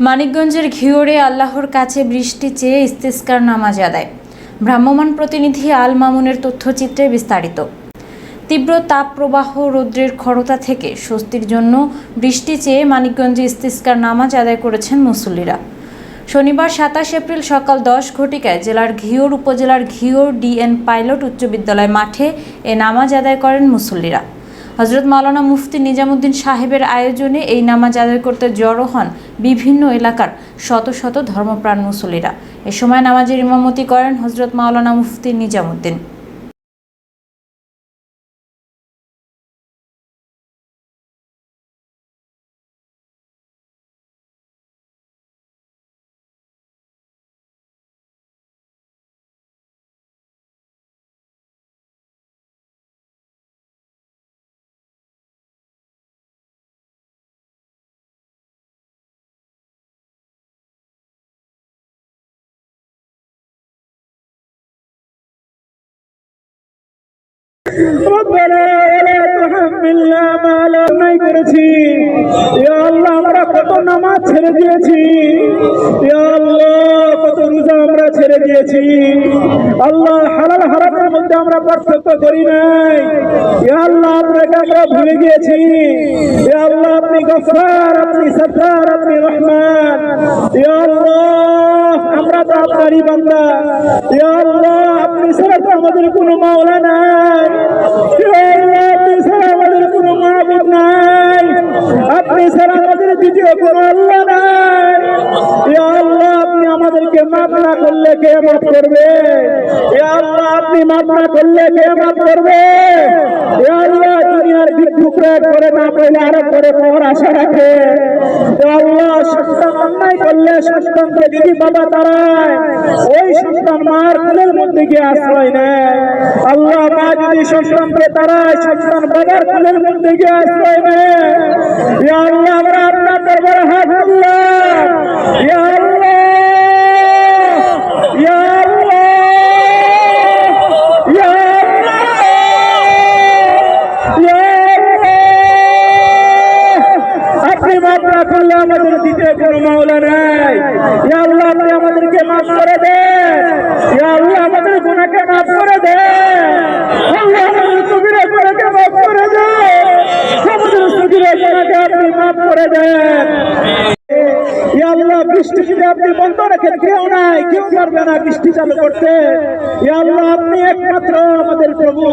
মানিকগঞ্জের ঘিওরে আল্লাহর কাছে বৃষ্টি চেয়ে ইস্তিস্কার নামাজ আদায়। ভ্রাম্যমাণ প্রতিনিধি আল মামুনের তথ্যচিত্রে বিস্তারিত। তীব্র তাপ প্রবাহ রৌদ্রের খরতা থেকে স্বস্তির জন্য বৃষ্টি চেয়ে মানিকগঞ্জে ইস্তিস্কার নামাজ আদায় করেছেন মুসল্লিরা। শনিবার সাতাশ এপ্রিল সকাল দশ ঘটিকায় জেলার ঘিওর উপজেলার ঘিওর ডিএন পাইলট উচ্চ বিদ্যালয় মাঠে এ নামাজ আদায় করেন মুসল্লিরা। হজরত মাওলানা মুফতি নিজামুদ্দিন সাহেবের আয়োজনে এই নামাজ আদায় করতে জড়ো হন বিভিন্ন এলাকার শত শত ধর্মপ্রাণ মুসলিরা এ সময় নামাজের ইমামতি করেন হজরত মাওলানা মুফতি নিজামুদ্দিন। করেছি। আল্লাহ, আমরা কত নামাজ ছেড়ে দিয়েছি। আল্লাহ, কত রোজা আমরা ছেড়ে দিয়েছি। আল্লাহ, হালাল হারামের মধ্যে আমরা পার্থক্য করি নাই। আল্লাহ আপনাকে আমরা ভুলে গিয়েছি। আল্লাহ, আপনি গফার, আপনি সত্তার আপনি রহমান। আল্লাহ, আমরা তো আপনারই বান্দা। আল্লাহ আপনি ছাড়া তো আমাদের কোনো মাওলা নাই। আপনি ছাড়া আমাদের কোনো মাহবুব নাই। আপনি ছাড়া আমাদের দ্বিতীয় কোনো আল্লাহ নাই। আল্লাহ আপনি আমাদেরকে মাফ করলে কে করবে? আল্লাহ আপনি মাফ করলে কে করবে? আল্লাহ করে না পেলে আরও করে পাওয়ার আশা রাখে। আল্লাহ সন্তান করলে সন্তানকে যদি ওই সন্তান মার কোলের মধ্যে গিয়ে আশ্রয় নেয়। আল্লাহ মা যদি সন্তানকে তারা সন্তান বাবার কোলের মধ্যে গিয়ে আশ্রয় নেয় আল্লাহ, আমরা আমাদের দিতে মাওলা নাই। আল্লাহ, আপনি আমাদেরকে মাফ করে আল্লাহ, আমাদের গুনাহকে মাফ করে আমাদের গুনাহকে মাফ করে আমাদের গুনাহকে আপনি মাফ করে দেন। কেউ বৃষ্টি চালু আপনি আমাদের প্রভু।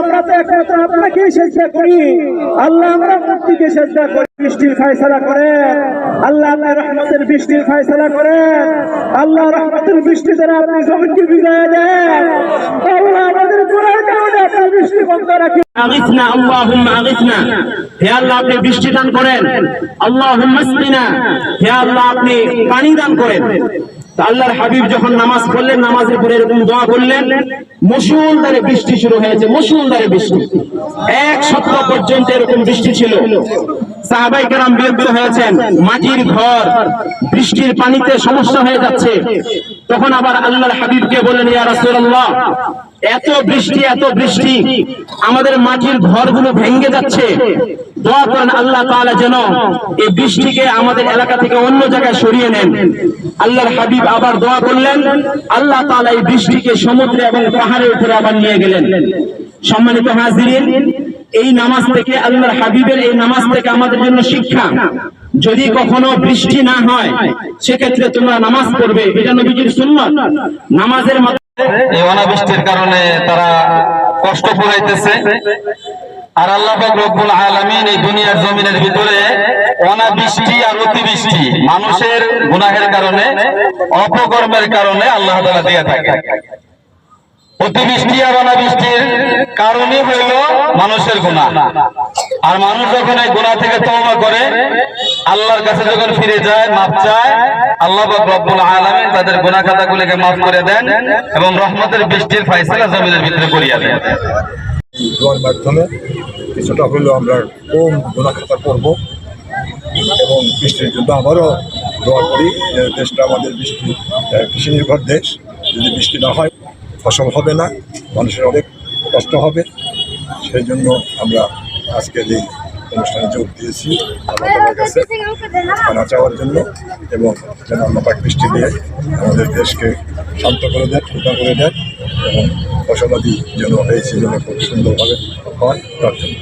আমরা তো একমাত্র আপনাকেই চেষ্টা করি। আল্লাহ, আমরা মূর্তিকে চেষ্টা করি। বৃষ্টির ফায়সালা করেন আল্লাহ আল্লাহ রহমতের বৃষ্টির ফায়সালা করেন আল্লাহ রহমতের বৃষ্টি দ্বারা আপনি জমিনকে বিজয় দেন। আল্লাহ আমাদের কারণে বৃষ্টি বন্ধ আগিসনা, আল্লাহুম্মা আগিসনা। হে আল্লাহ, আপনি বৃষ্টি দান করেন। আল্লাহুম্মা হে আল্লাহ, আপনি পানি দান করেন। আল্লাহর হাবিব যখন নামাজ পড়লেন, নামাজের পরে এরকম দোয়া করলেন, মুসুলধারে বৃষ্টি শুরু হয়েছে, মুসুলধারে বৃষ্টি। এক সপ্তাহ পর্যন্ত এরকম বৃষ্টি ছিল। সাহাবাই কেরাম বিরক্ত হয়েছেন। মাটির ঘর, বৃষ্টির পানিতে সমস্যা হয়ে যাচ্ছে। তখন আবার আল্লাহর হাবিবকে বলেন ইয়া রাসূলুল্লাহ, এত বৃষ্টি এত বৃষ্টি, আমাদের মাটির ঘরগুলো ভেঙে যাচ্ছে। দোয়া করেন আল্লাহ তাআলা যেন এই বৃষ্টিকে আমাদের এলাকা থেকে অন্য জায়গায় সরিয়ে নেন। আল্লাহর হাবিব আবার দোয়া করলেন, আল্লাহ তাআলা এই বৃষ্টিকে সমুদ্রে এবং পাহাড়ের উপরে আবার নিয়ে গেলেন। সম্মানিত হাজিরিন এই নামাজ থেকে আল্লাহর হাবিবের এই নামাজ থেকে আমাদের জন্য শিক্ষা। যদি কখনো বৃষ্টি না হয়, সেক্ষেত্রে তোমরা নামাজ পড়বে। এটা নবীজির সুন্নাত। নামাজের এই অনাবৃষ্টির কারণে তারা কষ্ট পোহাইতেছে। আর আল্লাহ রব্বুল আলামিন এই দুনিয়ার জমিনের ভিতরে অনাবৃষ্টি আর অতিবৃষ্টি মানুষের গুনাহের কারণে, অপকর্মের কারণে আল্লাহ তাআলা দিয়ে থাকে অতিবৃষ্টি আর অনাবৃষ্টির কারণই হইল মানুষের গুনাহ। আর মানুষ যখন এই গুনাহ থেকে তওবা করে, আল্লাহর কাছে যখন ফিরে যায়, মাফ চায়, আল্লাহ রব্বুল আলামিন তাদের গুনাহ খাতাগুলোকে মাফ করে দেন এবং রহমতের বৃষ্টির ফয়সালা জমিনের ভিতরে করিয়া দেন। দোয়ার মাধ্যমে কিছুটা হলেও আমরা কম গুণাখাতা করব এবং বৃষ্টির জন্য আবারও দোয়া করি দেশটা আমাদের বৃষ্টি কৃষি নির্ভর দেশ, যদি বৃষ্টি না হয়। ফসল হবে না, মানুষের অনেক কষ্ট হবে। সেই জন্য আমরা আজকের এই অনুষ্ঠানে যোগ দিয়েছি আল্লাহ কাছে খানা চাওয়ার জন্য এবং যেন আল্লাহ পাক বৃষ্টি দিয়ে আমাদের দেশকে শান্ত করে দেন ঠান্ডা করে দেন এবং ফসলাদি যেন এই সিজনে খুব সুন্দরভাবে হয় তার জন্য।